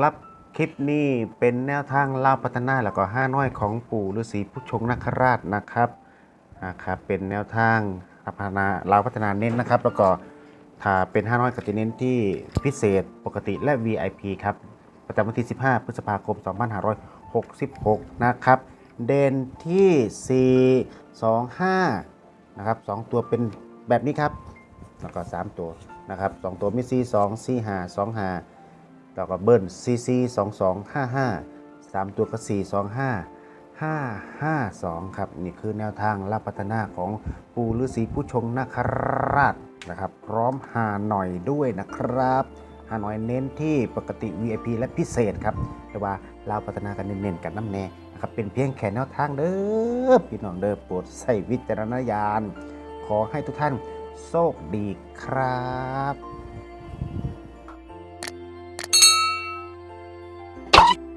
ครับ คลิปนี้เป็นแนวทางเล่าวพัฒนาแล้วก็ห้าน้อยของปู่ฤาษีผู้ชงนคราชนะครับนะครับ เป็นแนวทางพัฒนาลาวพัฒนาเน้นนะครับ แล้วก็ถ้าเป็นห้าน้อยก็จะเน้นที่พิเศษปกติและ VIP ครับประจำวันที่ 15 พฤษภาคม 2566 นะครับ เด่นที่ 4 2 5 นะครับ 2 ตัวเป็นแบบนี้ครับ แล้วก็ 3 ตัวนะครับ 2 ตัวมี 4 2 4 5 2 5 แล้วก็เบิ้ล4 4 2 2 5 5 3ตัวก็4 2 5 5 5 2ครับ นี่คือแนวทางรับพัฒนาของปูฤาษีผู้ชงนาคราชนะครับ พร้อมหาหน่อยด้วยนะครับหาหน่อยเน้นที่ปกติ VIP และพิเศษครับ แต่ว่าเราพัฒนากันเน้นๆกันน้ำแน่นะครับ เป็นเพียงแค่แนวทางเด้อพี่น้องเด้อโปรดใส่วิจารณญาณ ขอให้ทุกท่านโชคดีครับ